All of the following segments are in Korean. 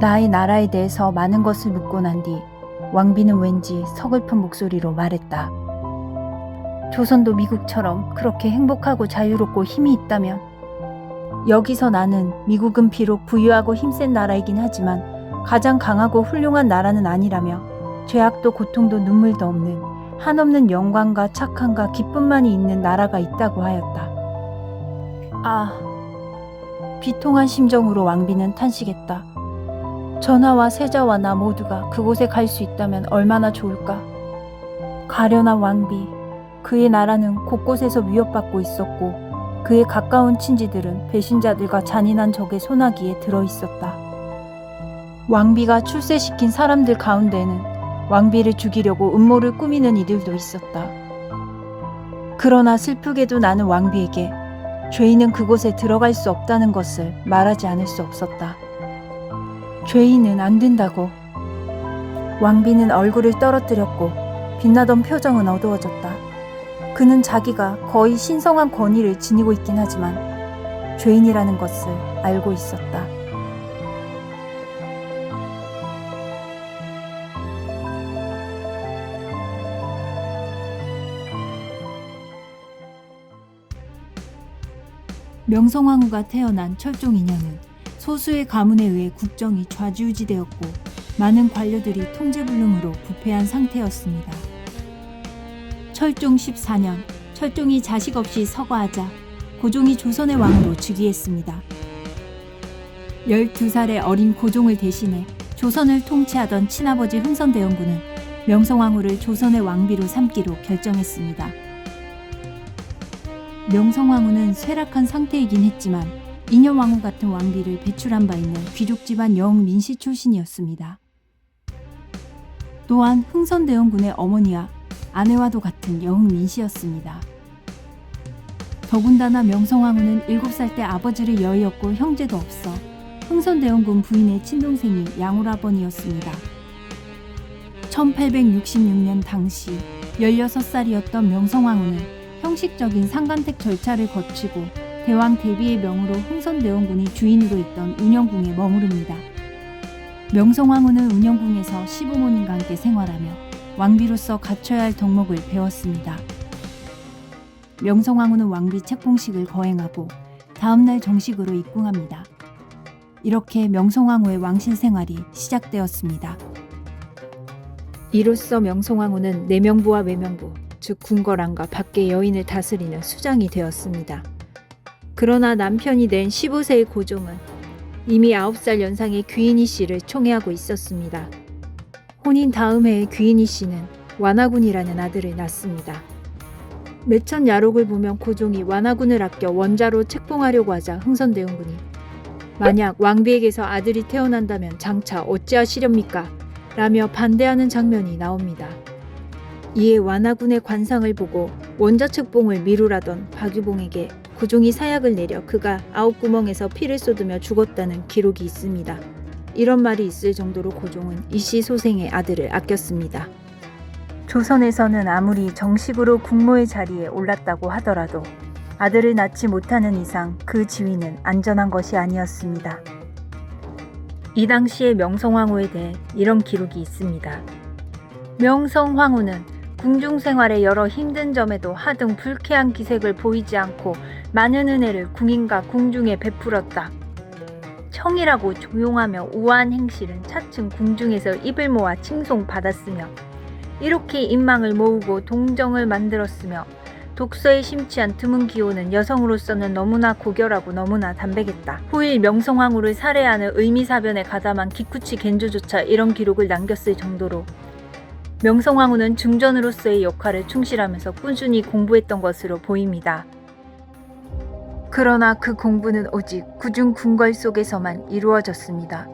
나의 나라에 대해서 많은 것을 묻고 난 뒤 왕비는 왠지 서글픈 목소리로 말했다. 조선도 미국처럼 그렇게 행복하고 자유롭고 힘이 있다면 여기서 나는 미국은 비록 부유하고 힘센 나라이긴 하지만 가장 강하고 훌륭한 나라는 아니라며 죄악도 고통도 눈물도 없는 한없는 영광과 착함과 기쁨만이 있는 나라가 있다고 하였다. 아, 비통한 심정으로 왕비는 탄식했다. 전하와 세자와 나 모두가 그곳에 갈 수 있다면 얼마나 좋을까? 가련한 왕비, 그의 나라는 곳곳에서 위협받고 있었고 그의 가까운 친지들은 배신자들과 잔인한 적의 소나기에 들어 있었다. 왕비가 출세시킨 사람들 가운데는 왕비를 죽이려고 음모를 꾸미는 이들도 있었다. 그러나 슬프게도 나는 왕비에게 죄인은 그곳에 들어갈 수 없다는 것을 말하지 않을 수 없었다. 죄인은 안 된다고. 왕비는 얼굴을 떨어뜨렸고 빛나던 표정은 어두워졌다. 그는 자기가 거의 신성한 권위를 지니고 있긴 하지만 죄인이라는 것을 알고 있었다. 명성황후가 태어난 철종 2년은 소수의 가문에 의해 국정이 좌지우지되었고 많은 관료들이 통제불능으로 부패한 상태였습니다. 철종 14년 철종이 자식 없이 서거하자 고종이 조선의 왕으로 즉위했습니다. 12살의 어린 고종을 대신해 조선을 통치하던 친아버지 흥선대원군은 명성황후를 조선의 왕비로 삼기로 결정했습니다. 명성황후는 쇠락한 상태이긴 했지만 인여왕후 같은 왕비를 배출한 바 있는 귀족 집안 영 민씨 출신이었습니다. 또한 흥선대원군의 어머니와 아내와도 같은 여흥 민 씨였습니다. 더군다나 명성황후는 7살 때 아버지를 여의었고 형제도 없어 흥선대원군 부인의 친동생이 양오라번이었습니다. 1866년 당시 16살이었던 명성황후는 형식적인 상간택 절차를 거치고 대왕 대비의 명으로 흥선대원군이 주인으로 있던 운영궁에 머무릅니다. 명성황후는 운영궁에서 시부모님과 함께 생활하며 왕비로서 갖춰야 할 덕목을 배웠습니다. 명성황후는 왕비 책봉식을 거행하고 다음날 정식으로 입궁합니다. 이렇게 명성황후의 왕실 생활이 시작되었습니다. 이로써 명성황후는 내명부와 외명부, 즉 궁궐안과 밖의 여인을 다스리는 수장이 되었습니다. 그러나 남편이 된 15세의 고종은 이미 9살 연상의 귀인희 씨를 총애하고 있었습니다. 혼인 다음 해에 귀인희 씨는 완화군이라는 아들을 낳습니다. 매천 야록을 보면 고종이 완화군을 아껴 원자로 책봉하려고 하자 흥선대원군이 만약 왕비에게서 아들이 태어난다면 장차 어찌하시렵니까? 라며 반대하는 장면이 나옵니다. 이에 완화군의 관상을 보고 원자 책봉을 미루라던 박유봉에게 고종이 사약을 내려 그가 아홉 구멍에서 피를 쏟으며 죽었다는 기록이 있습니다. 이런 말이 있을 정도로 고종은 이씨 소생의 아들을 아꼈습니다. 조선에서는 아무리 정식으로 국모의 자리에 올랐다고 하더라도 아들을 낳지 못하는 이상 그 지위는 안전한 것이 아니었습니다. 이 당시의 명성황후에 대해 이런 기록이 있습니다. 명성황후는 궁중 생활의 여러 힘든 점에도 하등 불쾌한 기색을 보이지 않고 많은 은혜를 궁인과 궁중에 베풀었다. 청이라고 조용하며 우아한 행실은 차츰 궁중에서 입을 모아 칭송받았으며 이렇게 인망을 모으고 동정을 만들었으며 독서에 심취한 드문 기호는 여성으로서는 너무나 고결하고 너무나 담백했다. 후일 명성황후를 살해하는 의미사변에 가담한 기쿠치 겐조조차 이런 기록을 남겼을 정도로 명성황후는 중전으로서의 역할을 충실하면서 꾸준히 공부했던 것으로 보입니다. 그러나 그 공부는 오직 구중 궁궐 속에서만 이루어졌습니다.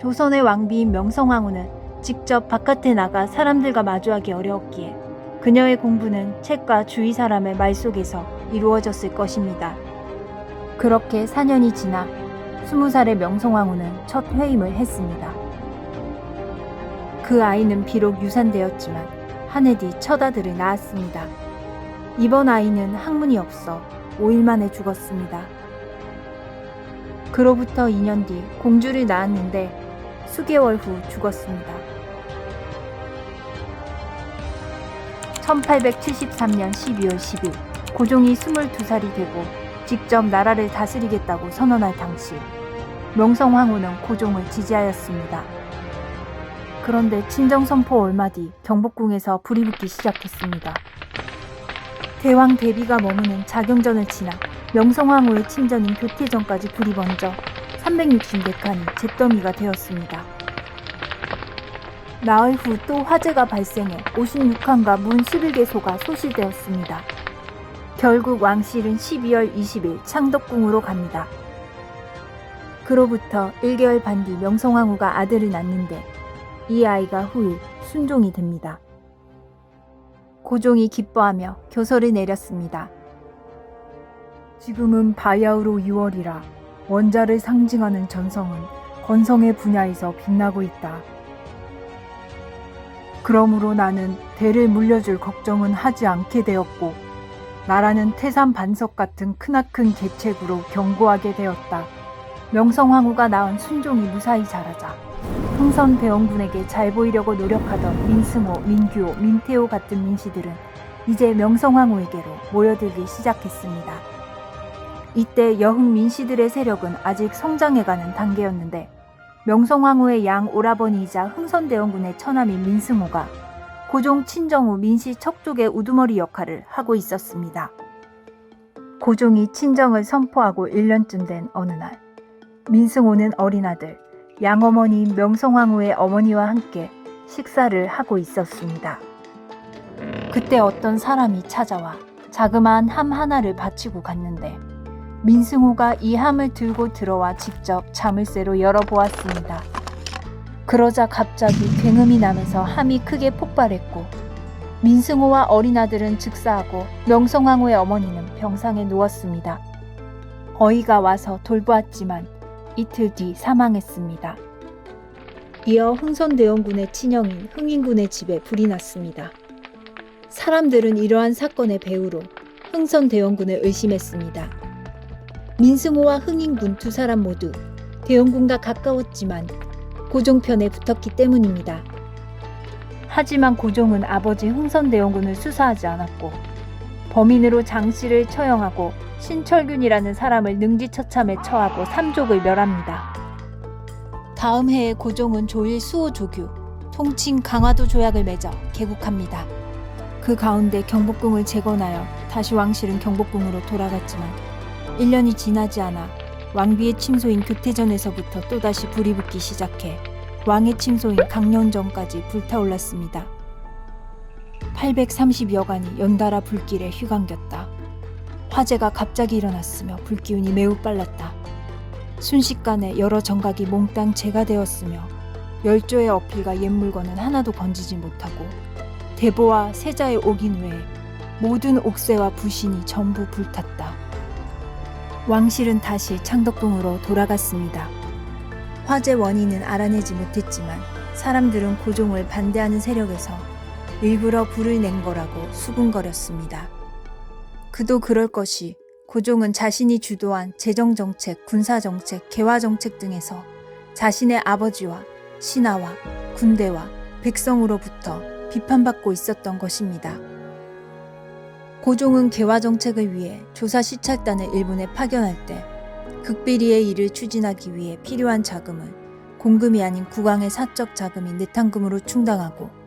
조선의 왕비인 명성황후는 직접 바깥에 나가 사람들과 마주하기 어려웠기에 그녀의 공부는 책과 주위 사람의 말 속에서 이루어졌을 것입니다. 그렇게 4년이 지나 20살의 명성황후는 첫 회임을 했습니다. 그 아이는 비록 유산되었지만 한 해 뒤 첫 아들을 낳았습니다. 이번 아이는 학문이 없어 5일 만에 죽었습니다. 그로부터 2년 뒤 공주를 낳았는데 수개월 후 죽었습니다. 1873년 12월 10일 고종이 22살이 되고 직접 나라를 다스리겠다고 선언할 당시 명성황후는 고종을 지지하였습니다. 그런데 친정 선포 얼마 뒤 경복궁에서 불이 붙기 시작했습니다. 대왕 대비가 머무는 자경전을 지나 명성황후의 친전인 교태전까지 불이 번져 364칸이 잿더미가 되었습니다. 나흘 후 또 화재가 발생해 56칸과 문 11개소가 소실되었습니다. 결국 왕실은 12월 20일 창덕궁으로 갑니다. 그로부터 1개월 반 뒤 명성황후가 아들을 낳는데 이 아이가 후일 순종이 됩니다. 고종이 기뻐하며 교서를 내렸습니다. 지금은 바야흐로 6월이라 원자를 상징하는 전성은 건성의 분야에서 빛나고 있다. 그러므로 나는 대를 물려줄 걱정은 하지 않게 되었고 나라는 태산 반석 같은 크나큰 계책으로 견고하게 되었다. 명성황후가 낳은 순종이 무사히 자라자 흥선 대원군에게 잘 보이려고 노력하던 민승호, 민규호, 민태호 같은 민씨들은 이제 명성황후에게로 모여들기 시작했습니다. 이때 여흥 민씨들의 세력은 아직 성장해가는 단계였는데 명성황후의 양 오라버니이자 흥선대원군의 처남인 민승호가 고종 친정 후 민씨 척족의 우두머리 역할을 하고 있었습니다. 고종이 친정을 선포하고 1년쯤 된 어느 날 민승호는 어린 아들 양어머니인 명성황후의 어머니와 함께 식사를 하고 있었습니다. 그때 어떤 사람이 찾아와 자그마한 함 하나를 바치고 갔는데 민승호가 이 함을 들고 들어와 직접 자물쇠로 열어보았습니다. 그러자 갑자기 굉음이 나면서 함이 크게 폭발했고 민승호와 어린 아들은 즉사하고 명성황후의 어머니는 병상에 누웠습니다. 어이가 와서 돌보았지만 이틀 뒤 사망했습니다. 이어 흥선대원군의 친형인 흥인군의 집에 불이 났습니다. 사람들은 이러한 사건의 배후로 흥선대원군을 의심했습니다. 민승호와 흥인군 두 사람 모두 대원군과 가까웠지만 고종편에 붙었기 때문입니다. 하지만 고종은 아버지 흥선대원군을 수사하지 않았고 범인으로 장 씨를 처형하고 신철균이라는 사람을 능지처참에 처하고 삼족을 멸합니다. 다음 해에 고종은 조일 수호 조규, 통칭 강화도 조약을 맺어 개국합니다. 그 가운데 경복궁을 재건하여 다시 왕실은 경복궁으로 돌아갔지만 1년이 지나지 않아 왕비의 침소인 교태전에서부터 또다시 불이 붙기 시작해 왕의 침소인 강년전까지 불타올랐습니다. 830여간이 연달아 불길에 휘감겼다. 화재가 갑자기 일어났으며 불기운이 매우 빨랐다. 순식간에 여러 정각이 몽땅 재가 되었으며 열조의 어필과 옛 물건은 하나도 건지지 못하고 대보와 세자의 옥인 외에 모든 옥새와 부신이 전부 불탔다. 왕실은 다시 창덕궁으로 돌아갔습니다. 화재 원인은 알아내지 못했지만 사람들은 고종을 반대하는 세력에서 일부러 불을 낸 거라고 수군거렸습니다. 그도 그럴 것이 고종은 자신이 주도한 재정정책, 군사정책, 개화정책 등에서 자신의 아버지와 신하와 군대와 백성으로부터 비판받고 있었던 것입니다. 고종은 개화정책을 위해 조사 시찰단을 일본에 파견할 때 극비리의 일을 추진하기 위해 필요한 자금을 공금이 아닌 국왕의 사적 자금인 내탕금으로 충당하고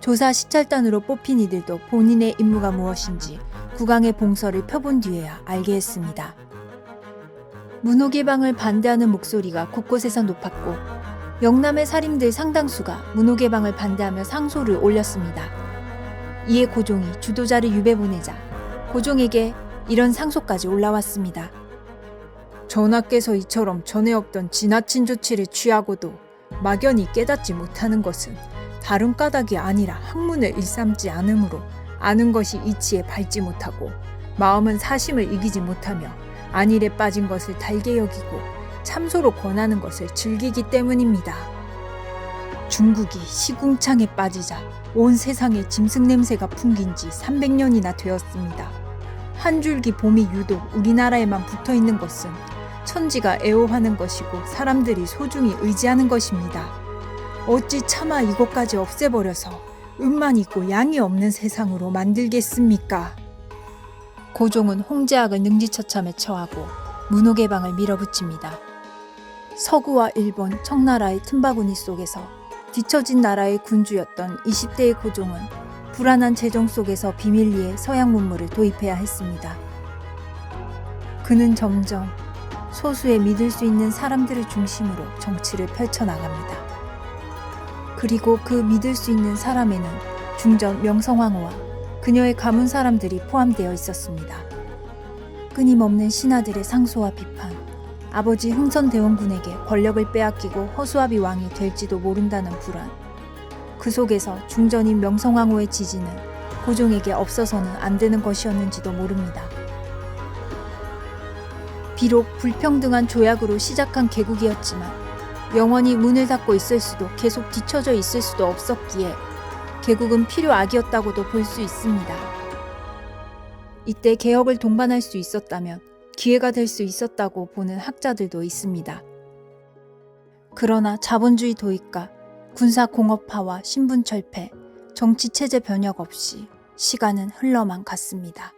조사 시찰단으로 뽑힌 이들도 본인의 임무가 무엇인지 국왕의 봉서를 펴본 뒤에야 알게 했습니다. 문호개방을 반대하는 목소리가 곳곳에서 높았고 영남의 살인들 상당수가 문호개방을 반대하며 상소를 올렸습니다. 이에 고종이 주도자를 유배 보내자 고종에게 이런 상소까지 올라왔습니다. 전하께서 이처럼 전에 없던 지나친 조치를 취하고도 막연히 깨닫지 못하는 것은 다른 까닭이 아니라 학문을 일삼지 않으므로 아는 것이 이치에 밟지 못하고 마음은 사심을 이기지 못하며 안일에 빠진 것을 달게 여기고 참소로 권하는 것을 즐기기 때문입니다. 중국이 시궁창에 빠지자 온 세상에 짐승 냄새가 풍긴 지 300년이나 되었습니다. 한 줄기 봄이 유독 우리나라에만 붙어 있는 것은 천지가 애호하는 것이고 사람들이 소중히 의지하는 것입니다. 어찌 차마 이것까지 없애버려서 음만 있고 양이 없는 세상으로 만들겠습니까? 고종은 홍제학을 능지처참에 처하고 문호개방을 밀어붙입니다. 서구와 일본, 청나라의 틈바구니 속에서 뒤처진 나라의 군주였던 20대의 고종은 불안한 재정 속에서 비밀리에 서양 문물을 도입해야 했습니다. 그는 점점 소수의 믿을 수 있는 사람들을 중심으로 정치를 펼쳐나갑니다. 그리고 그 믿을 수 있는 사람에는 중전 명성황후와 그녀의 가문 사람들이 포함되어 있었습니다. 끊임없는 신하들의 상소와 비판, 아버지 흥선대원군에게 권력을 빼앗기고 허수아비 왕이 될지도 모른다는 불안, 그 속에서 중전인 명성황후의 지지는 고종에게 없어서는 안 되는 것이었는지도 모릅니다. 비록 불평등한 조약으로 시작한 개국이었지만 영원히 문을 닫고 있을 수도 계속 뒤처져 있을 수도 없었기에 개국은 필요악이었다고도 볼 수 있습니다. 이때 개혁을 동반할 수 있었다면 기회가 될 수 있었다고 보는 학자들도 있습니다. 그러나 자본주의 도입과 군사 공업화와 신분 철폐, 정치 체제 변혁 없이 시간은 흘러만 갔습니다.